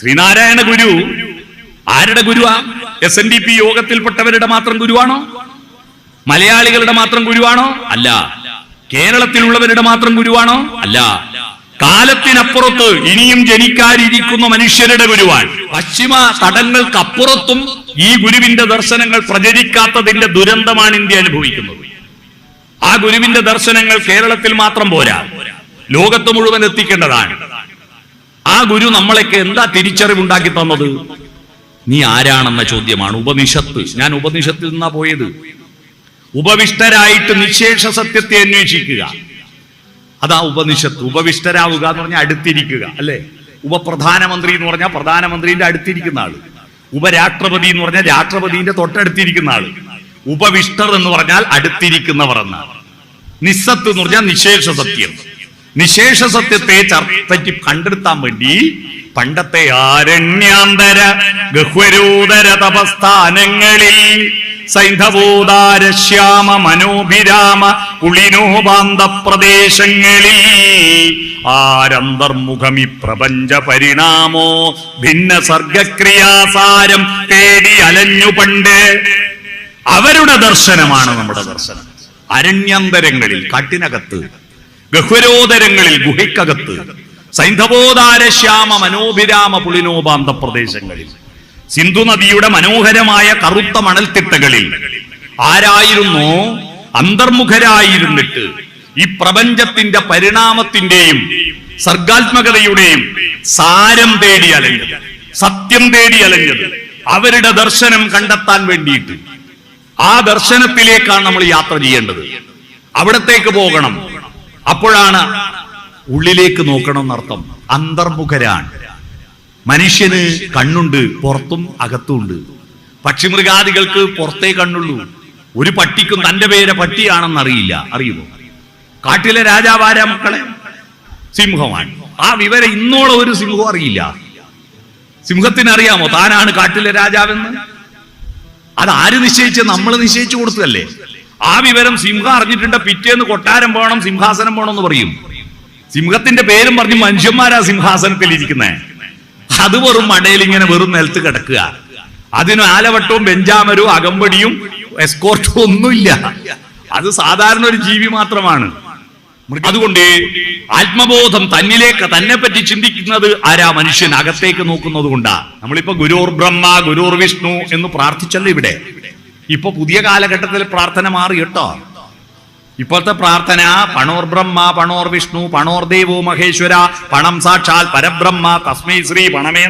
ശ്രീനാരായണ ഗുരു ആരുടെ ഗുരുവാ? S N D P യോഗത്തിൽപ്പെട്ടവരുടെ മാത്രം ഗുരുവാണോ? മലയാളികളുടെ മാത്രം ഗുരുവാണോ? അല്ല. കേരളത്തിലുള്ളവരുടെ മാത്രം ഗുരുവാണോ? അല്ല. കാലത്തിനപ്പുറത്ത് ഇനിയും ജനിക്കാതിരിക്കുന്ന മനുഷ്യരുടെ ഗുരുവാൻ പശ്ചിമ തടങ്ങൾക്കപ്പുറത്തും ഈ ഗുരുവിന്റെ ദർശനങ്ങൾ പ്രചരിക്കാത്തതിന്റെ ദുരന്തമാണ് ഇന്ത്യ അനുഭവിക്കുന്നത്. ആ ഗുരുവിന്റെ ദർശനങ്ങൾ കേരളത്തിൽ മാത്രം പോരാ. ലോകത്ത് മുഴുവൻ എത്തിക്കേണ്ടതാണ്. ആ ഗുരു നമ്മളൊക്കെ എന്താ തിരിച്ചറിവുണ്ടാക്കി തന്നത്? നീ ആരാണെന്ന ചോദ്യമാണ് ഉപനിഷത്ത്. ഞാൻ ഉപനിഷത്തിൽ നിന്നാ പോയത്. ഉപവിഷ്ടരായിട്ട് നിശേഷ സത്യത്തെ അന്വേഷിക്കുക. അതാ ഉപനിഷത്ത്. ഉപവിഷ്ടരാവുക എന്ന് പറഞ്ഞാൽ അടുത്തിരിക്കുക അല്ലെ? ഉപപ്രധാനമന്ത്രി എന്ന് പറഞ്ഞാൽ പ്രധാനമന്ത്രിന്റെ അടുത്തിരിക്കുന്ന ആൾ. ഉപരാഷ്ട്രപതി എന്ന് പറഞ്ഞാൽ രാഷ്ട്രപതിന്റെ തൊട്ടടുത്തിരിക്കുന്ന ആൾ. ഉപവിഷ്ടർ എന്ന് പറഞ്ഞാൽ അടുത്തിരിക്കുന്നവർ എന്നാണ്. നിസ്സത്ത് എന്ന് പറഞ്ഞാൽ നിശേഷ സത്യം. നിശേഷ സത്യത്തെ ചർച്ചയ്ക്ക് കണ്ടെടുത്താൻ വേണ്ടി പണ്ടത്തെ ആരണ്യാന്തര ഗഹ്വരോദര തപസ്ഥാനങ്ങളിൽ സൈന്ധവോദാര ശ്യാമ മനോഭിരാമ കുളിനോപാന്ത പ്രദേശങ്ങളിൽ ആരന്തർമുഖമി പ്രപഞ്ച പരിണാമോ ഭിന്ന സർഗക്രിയാസാരം തേടി അലഞ്ഞു പണ്ട്. അവരുടെ ദർശനമാണ് നമ്മുടെ ദർശനം. അരണ്യന്തരങ്ങളിൽ കാട്ടിനകത്ത് ഗഹ്വരോദരങ്ങളിൽ ഗുഹയ്ക്കകത്ത് സൈന്ധവോദാര ശ്യാമ മനോഭിരാമ പുളിനോപാന്ത പ്രദേശങ്ങളിൽ സിന്ധു നദിയുടെ മനോഹരമായ കറുത്ത മണൽത്തിട്ടകളിൽ ആരായിരുന്നു അന്തർമുഖരായിരുന്നിട്ട് ഈ പ്രപഞ്ചത്തിന്റെ പരിണാമത്തിന്റെയും സർഗാത്മകതയുടെയും സാരം തേടി അലഞ്ഞത് സത്യം തേടി അലഞ്ഞത് അവരുടെ ദർശനം കണ്ടെത്താൻ വേണ്ടിയിട്ട് ആ ദർശനത്തിലേക്കാണ് നമ്മൾ യാത്ര ചെയ്യേണ്ടത്. അവിടത്തേക്ക് പോകണം. അപ്പോഴാണ് ഉള്ളിലേക്ക് നോക്കണം എന്നർത്ഥം. അന്തർമുഖരാണ്. മനുഷ്യന് കണ്ണുണ്ട് പുറത്തും അകത്തുണ്ട് പക്ഷിമൃഗാദികൾക്ക് പുറത്തേ കണ്ണുള്ളൂ. ഒരു പട്ടിക്കും തന്റെ പേരെ പട്ടിയാണെന്ന് അറിയില്ല അറിയുമോ? കാട്ടിലെ രാജാവാര മക്കളെ? സിംഹമാണ്. ആ വിവരം ഇന്നോളം ഒരു സിംഹം അറിയില്ല. സിംഹത്തിന് അറിയാമോ താനാണ് കാട്ടിലെ രാജാവെന്ന്? അത് ആര് നിശ്ചയിച്ച് നമ്മൾ നിശ്ചയിച്ചു കൊടുത്തതല്ലേ? ആ വിവരം സിംഹം അറിഞ്ഞിട്ടുണ്ട്. പിറ്റേന്ന് കൊട്ടാരം പോകണം സിംഹാസനം പോകണം എന്ന് പറയും. സിംഹത്തിന്റെ പേരും പറഞ്ഞ് മനുഷ്യന്മാരാ സിംഹാസനത്തിൽ ഇരിക്കുന്നേ. അത് വെറും മടയിൽ ഇങ്ങനെ വെറും നിലത്ത് കിടക്കുക. അതിന് ആലവട്ടവും ബെഞ്ചാമരവും അകമ്പടിയും എസ്കോർട്ടും ഒന്നുമില്ല. അത് സാധാരണ ഒരു ജീവി മാത്രമാണ്. അതുകൊണ്ട് ആത്മബോധം തന്നിലേക്ക് തന്നെ പറ്റി ചിന്തിക്കുന്നത് ആരാ മനുഷ്യൻ? അകത്തേക്ക് നോക്കുന്നത് കൊണ്ടാ നമ്മളിപ്പോ ഗുരുർ ബ്രഹ്മ ഗുരുർ വിഷ്ണു എന്ന് പ്രാർത്ഥിച്ചല്ലോ ഇവിടെ? ഇപ്പൊ പുതിയ കാലഘട്ടത്തിൽ പ്രാർത്ഥന മാറി കേട്ടോ. ഇപ്പോഴത്തെ പ്രാർത്ഥന പണോർ ബ്രഹ്മ പണോർ വിഷ്ണു പണോർ ദേവോ മഹേശ്വര പണം സാക്ഷാൽ പരബ്രഹ്മ തസ്മൈ ശ്രീ പണമേ